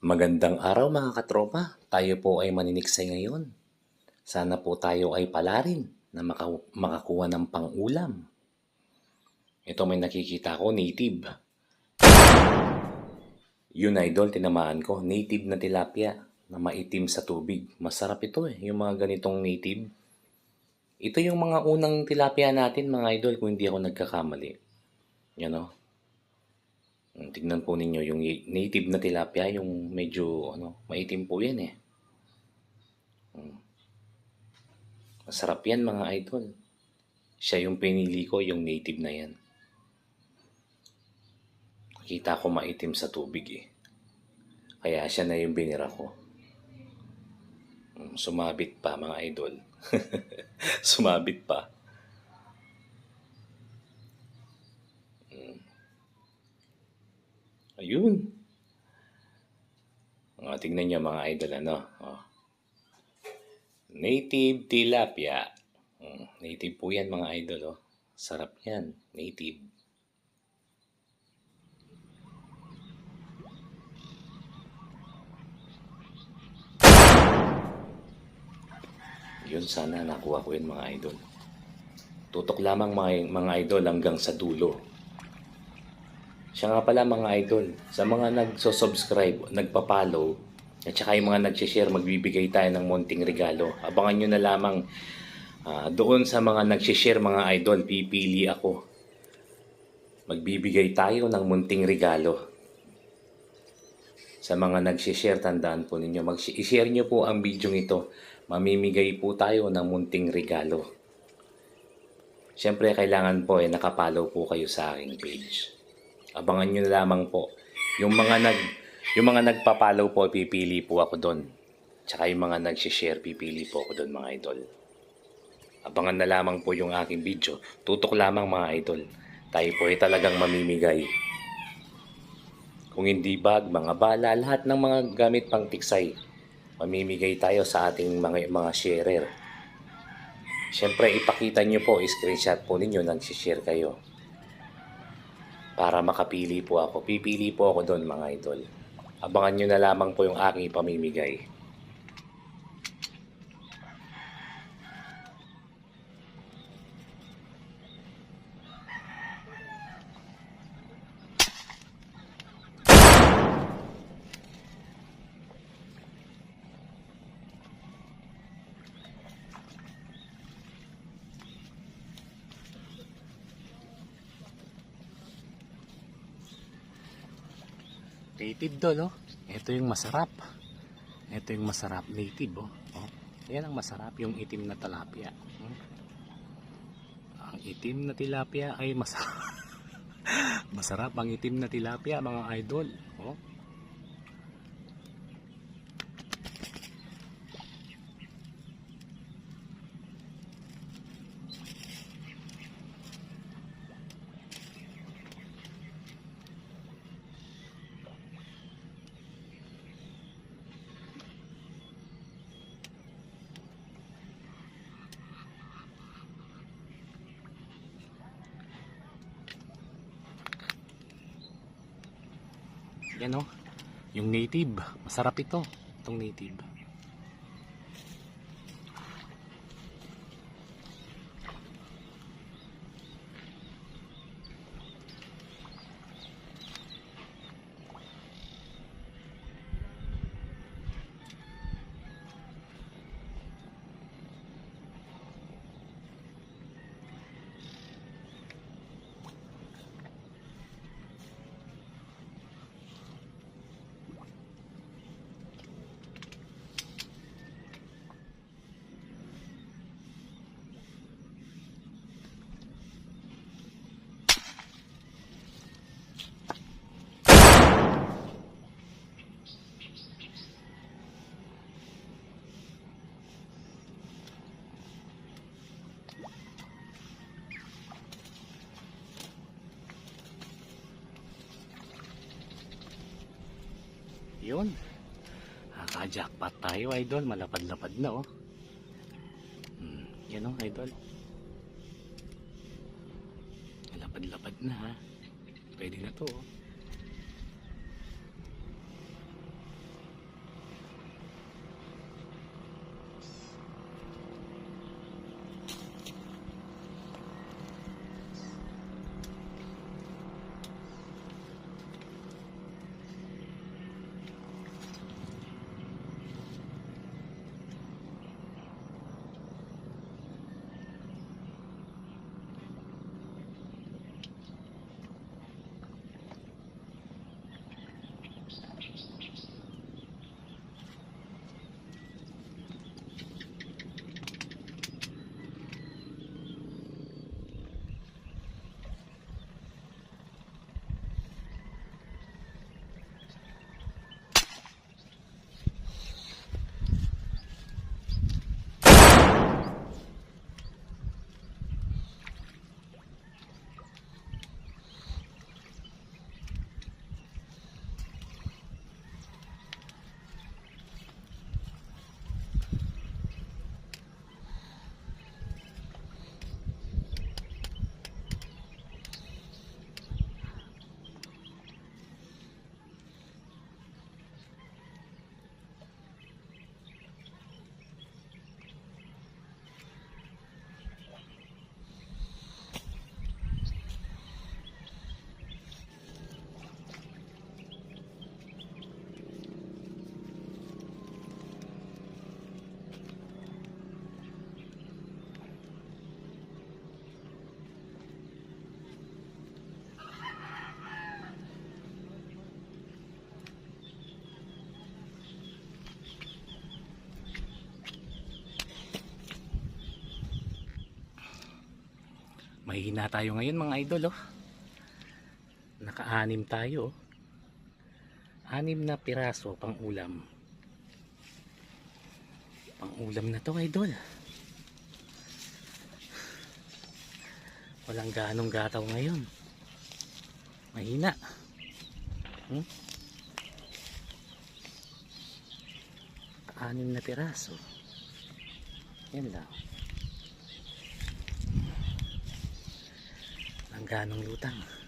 Magandang araw mga katropa. Tayo po ay maniniksay ngayon. Sana po tayo ay palarin na maka- makakuha ng pang-ulam. Ito may nakikita ko, native. Yun idol, tinamaan ko. Native na tilapia na maitim sa tubig. Masarap ito eh, yung mga ganitong native. Ito yung mga unang tilapia natin mga idol kung hindi ako nagkakamali. Yan o. Mm, Tignan po ninyo yung native na tilapia, yung medyo ano, maitim po yan eh. Mm. Masarap yan mga idol. Siya yung pinili ko, yung native na yan. Kita ko maitim sa tubig eh. Kaya siya na yung binira ko. Mm, Sumabit pa mga idol. Sumabit pa. Ayun. O, tingnan nyo mga idol, ano. O. Native tilapia. Mm, native po yan mga idol, oh. Sarap yan. Native. Yun, sana nakuha ko yun mga idol. Tutok lamang mga, mga idol hanggang sa dulo. Siya nga pala mga idol, sa mga nagso-subscribe, nagpa-follow, at saka yung mga nag-share, magbibigay tayo ng munting regalo. Abangan nyo na lamang ah, doon sa mga nag-share mga idol, pipili ako. Magbibigay tayo ng munting regalo. Sa mga nag-share, tandaan po ninyo, mag-share nyo po ang video ito. Mamimigay po tayo ng munting regalo. Siyempre, kailangan po eh, nakapollow po kayo sa aking page. Abangan nyo na lamang po. Yung mga nag yung mga nagpa-follow po, pipili po ako doon. Tsaka yung mga nag-share, pipili po ako doon mga idol. Abangan na lamang po yung aking video. Tutok lamang mga idol. Tayo po ay talagang mamimigay. Kung hindi bag, mga bala, lahat ng mga gamit pang tiksay, mamimigay tayo sa ating mga mga sharer. Siyempre, ipakita nyo po, screenshot po ninyo, nag-share kayo para makapili po ako. Pipili po ako doon mga idol. Abangan nyo na lamang po yung aking pamimigay. Native doon, oh. Ito yung masarap. Ito yung masarap native, oh. oh. Yan ang masarap, yung itim na tilapia. Hmm? Ang itim na tilapia ay masarap. masarap ang itim na tilapia, mga idol. Oh. Yan, oh. Yung native. Masarap ito. Itong native. Yun. Naka-jackpot tayo, idol. Malapad-lapad na, oh. Hmm. Yan, oh, idol. Malapad-lapad na, ha. Pwede na to, oh. Mahina tayo ngayon mga idol oh. Naka-anim tayo oh. Anim na piraso pang ulam. Pang ulam na to idol. Walang ganong gataw ngayon. Mahina. Hmm? Anim na piraso. Yan lang. Walang ganong lutang.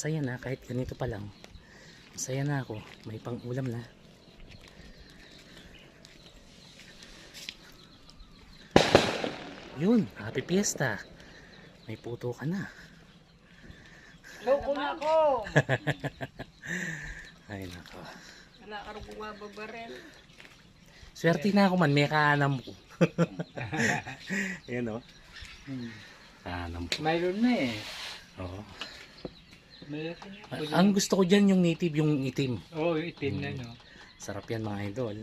Masaya na kahit ganito pa lang. Masaya na ako. May pang ulam na. Yun, happy fiesta. May puto ka na. Loko na ako. Ay nako. Wala ka rin bumababarel. Swerte na ako man, may kaanam ko. Ayan o. Kaanam ko. Mayroon na eh. Oo. Ang gusto ko dyan yung native, yung itim. Oo, oh, itim na no. Sarap yan mga idol.